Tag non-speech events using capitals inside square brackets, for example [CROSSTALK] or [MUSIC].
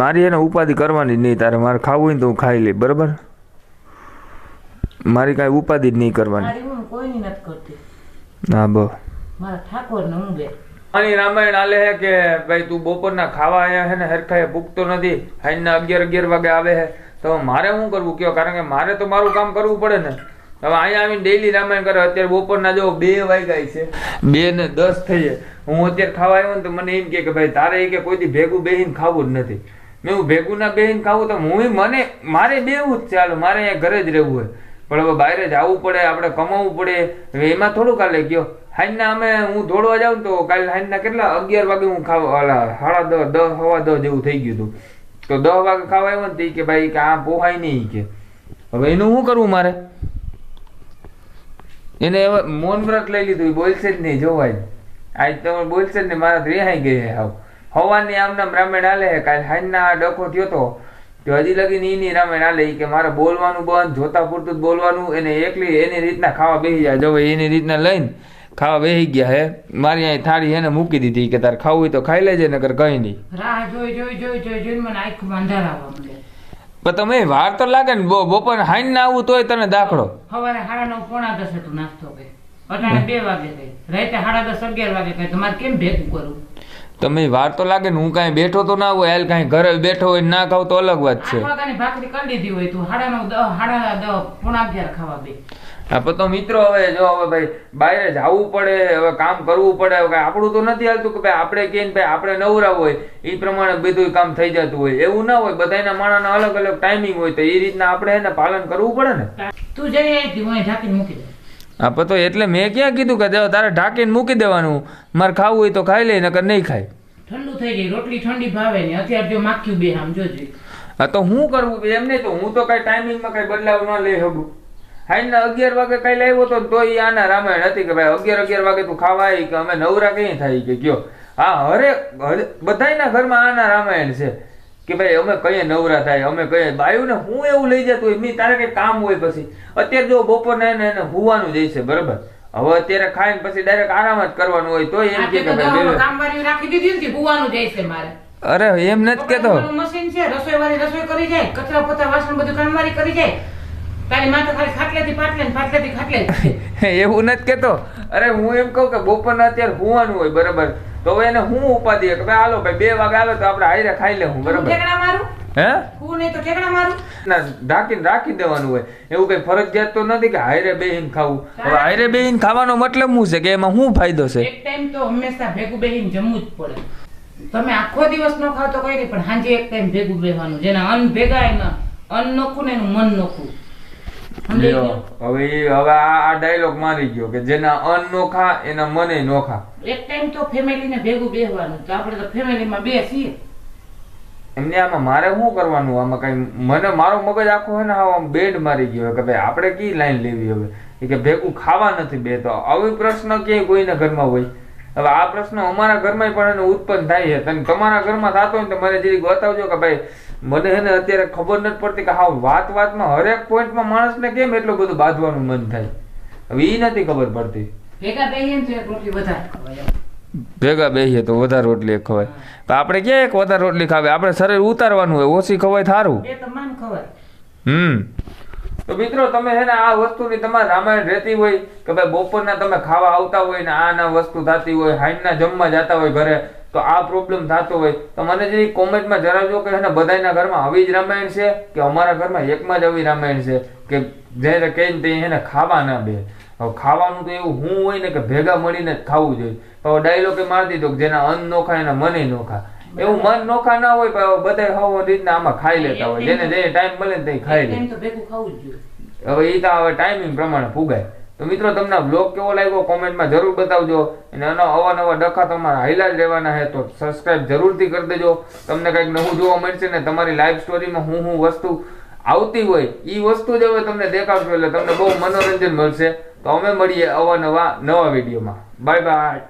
મારી એને ઉપાધિ કરવાની જ નહીં તારે મારે ખાવું હોય તો હું ખાઈ લઈ બરાબર? મારી કાંઈ ઉપાધિ જ નહીં કરવાની. મારી હું કોઈની હા બસ મારા ઠાકોર ને હું બે. આની રામાયણ આલે હે કે ભાઈ તું બપોરના ખાવા આવ્યા હે ને હરખાએ ભૂખતો નથી હાઈના અગિયાર અગિયાર વાગે આવે હે તો મારે શું કરવું? કયો કારણ કે મારે તો મારું કામ કરવું પડે ને. હવે અહીંયા આવીને ડેઈલી રામાયણ કરે અત્યારે બપોરના જો બે વાગ્યા છે બે ને દસ થઈ જાય હું અત્યારે ખાવા આવ્યો ને તો મને એમ કે ભાઈ તારે એ કે કોઈ દી ભેગું બેહીને ખાવું જ નથી. મેં હું ભેગું ના બેહીને ખાવું તો હું મને, મારે બેવું જ ચાલો મારે અહીંયા ઘરે જ રહેવું હોય. પણ હવે બહાર જવું પડે, આપણે કમાવવું પડે. હવે એમાં થોડું કાલે ગયો. હાઈના અમે, હું દોડવા જાઉં તો કાલે હાઈના કેટલા? અગિયાર વાગે હું ખાવા સાડા દસ દસ સવા દસ જેવું થઈ ગયું હતું. તો દસ વાગે ખાવા આવ્યો ને કે ભાઈ કે આ પોહાય નહીં કે. હવે એનું શું કરવું મારે? એને હવે મૌન વ્રત લઈ લીધું બોલશે જ નહીં, જોવાય. આજ તો બોલશે જ નહીં, મારા રેહાઈ ગઈ હાવ. હવાની આમ નામ રામાયણ હાલે કાલે હાઈના ડખો થયો તો તો હજી લગીને ઈની રામાયણ હાલે કે મારે બોલવાનું બંધ જોતા પૂરતું બોલવાનું એને એકલી એની રીતના ખાવા બેસી જાય. જો એની રીતના લઈને ખાવા બેસી ગયા હે મારી અહીં થાળી એને મૂકી દીધી કે તારે ખાવું હોય તો ખાઈ લેજે નકર કઈ નહીં. રાહ જોઈ જોઈ જોઈ જોઈ જોઈને મને આંખમાં અંધાર આવવા માંડે. પણ તમે વાર તો લાગે ને બપોર હાઈન ના આવું તોય તને દાખલો. સવારે સાડા નવ પોણા દસ હતું નાસ્તો કઈ. અટાણે બે વાગે કઈ. રાતે સાડા દસ અગિયાર વાગે કઈ. તમારે કેમ ભેગું કરું? તમે વાર તો લાગે ને હું કાંઈ બેઠો તો ના હોય હાલ કાંઈ ઘરે બેઠો હોય ના ખાવ તો અલગ વાત છે. ભાખરી કરી લીધી હોય તું સાડા નવ દસ દસ પોણા અગિયાર ખાવા બે. હા તો મિત્રો હવે જો હવે ભાઈ બહાર જવું પડે હવે કામ કરવું પડે હવે કાંઈ આપણું તો નથી હાલતું કે ભાઈ આપણે કે ભાઈ આપણે નવરા હોય એ પ્રમાણે બધું કામ થઈ જતું હોય. એવું ના હોય બધાના માણસના અલગ અલગ ટાઈમિંગ હોય તો એ રીતના આપણે એને પાલન કરવું પડે ને? તું જઈ હું ઢાંકીને મૂકી દે હા તો એટલે મેં ક્યાં કીધું કે તારે ઢાંકીને મૂકી દેવાનું. મારે ખાવું હોય તો ખાઈ લે નકર નહીં ખાય. ઠંડુ થઈ ગઈ રોટલી ઠંડી ભાવે ને અત્યારે જો માખ્યું બે આમ જોજે. હા તો હું કરવું એમ નહીં તો હું તો કઈ ટાઈમિંગમાં કઈ બદલાવ ન લઈ શકું. હાઈના અગિયાર વાગે કઈ લાવ્યો તો તો આના રામાયણ હતી કે ભાઈ અગિયાર અગિયાર વાગે તું ખાવા આવી કે અમે નવરા કઈ થાય કે કયો? હા હરે બધાયના ઘરમાં આના રામાયણ છે. કે ભાઈ અમે કઈ નવરા થાય અમે કઈ બાયું ને હું એવું લઈ જતું હોય મી તારે કઈ કામ હોય પછી. અત્યારે જો બપોર એને એને હુવાનું જ છે બરાબર? હવે અત્યારે ખાઈને પછી ડાયરેક્ટ આરામ જ કરવાનું હોય તો એમ કે કે ભાઈ બે- કામવાળી રાખી દીધી ને હુવાનું છે મારે. અરે એમ નથી કેતો. મશીન છે રસોઈ વાળી રસોઈ કરી જાય કચરા પોતા વાસણ બધું કામવારી કરી જાય. [LAUGHS] એવું નથી કેતો. અરે હું એમ કહું કે બપોરના અત્યારે હુવાનું હોય બરાબર? તો હવે એને હું ઉપાધિ કે ભાઈ હાલો ભાઈ બે વાગે આવે તો આપણે હાઈરે ખાઈ લે હું બરાબર? મારું? હે? હું નહીં તો ઠેકડા મારું? ના ઢાંકીને રાખી દેવાનું હોય. એવું કઈ ફરજિયાત તો નથી કે હાઈરે બેહીને ખાવું. હવે હાઈરે બેહીન ખાવાનો મતલબ શું છે કે એમાં શું ફાયદો છે? એક ટાઈમ તો હંમેશા ભેગું બેહીને જમવું જ પડે. તમે આખો દિવસ ન ખાવ તો કઈ નહીં પણ સાંજે એક ટાઈમ ભેગું બેહવાનું. જેના અન્ન ભેગા એના અન્ન નોખું ને એનું મન નોખું. લ્યો, હવે હવે આ ડાયલોગ મારી ગયો કે જેના અન્ન નોખા એના મને નોખા એક ટાઈમ તો ફેમિલીને ભેગું બેહવાનું તો આપણે તો ફેમિલીમાં બે છીએ. એમને આમાં મારે શું કરવાનું? આમાં કઈ મને મારો મગજ આખો છે ને આમ બેડ મારી ગયો કે ભાઈ આપણે કી લાઈન લેવી હવે? કે ભેગું ખાવા નથી બે તો આવી પ્રશ્ન ક્યાંય કોઈના ઘરમાં હોય? હવે આ પ્રશ્ન અમારા ઘરમાં પણ એને ઉત્પન્ન થાય છે. અને તમારા ઘરમાં થતો હોય તો મને જરીક બતાવજો કે ભાઈ મને છે ને અત્યારે ખબર નથી પડતી કે હા વાત વાતમાં હરેક પોઈન્ટમાં માણસને કેમ એટલું બધું બાંધવાનું મન થાય? હવે એ નથી ખબર પડતી. ભેગા બેહીએ તો વધારે રોટલી ખવાય. તો આપણે ક્યાં એક વધારે રોટલી ખાવે? આપણે શરીર ઉતારવાનું હોય ઓછી ખવાય થારું હમ. તો મિત્રો, તમે હે ને આ વસ્તુની તમારે રામાયણ રહેતી હોય કે ભાઈ બપોરના તમે ખાવા આવતા હોય ને આ ના વસ્તુ થતી હોય હાઈડના જમવા જતા હોય ઘરે, તો આ પ્રોબ્લેમ થતો હોય. તો મને જે કોમેન્ટમાં જણાવજો કે હે ને બધાના ઘરમાં આવી જ રામાયણ છે કે અમારા ઘરમાં એકમાં જ આવી રામાયણ છે? કે જ્યારે કહીને તે એને ખાવા ના બે. હવે ખાવાનું તો એવું હું હોય ને કે ભેગા મળીને જ ખાવું જોઈએ. તો ડાયલોગે મારી દીધો કે જેના અન્ન નોખા એના મને નોખા એવું મન નોખા ના હોય બધા હવો રીતના આમાં ખાઈ લેતા હોય. જેને જે ટાઈમ મળે ને તે ખાઈ લે. હવે એ તો હવે ટાઈમિંગ પ્રમાણે ફુગાય. તો મિત્રો તમને બ્લોગ કેવો લાગ્યો કોમેન્ટમાં જરૂર બતાવજો. અને આનો અવાનવા ડખા તમારા હાઈલા જ રહેવાના છે તો સબસ્ક્રાઇબ જરૂરથી કરી દેજો. તમને કંઈક નવું જોવા મળશે ને તમારી લાઈફ સ્ટોરીમાં હું હું વસ્તુ આવતી હોય એ વસ્તુ જ હવે તમને દેખાડશું એટલે તમને બહુ મનોરંજન મળશે. તો અમે મળીએ અવાનવા નવા વિડીયોમાં બાય બાય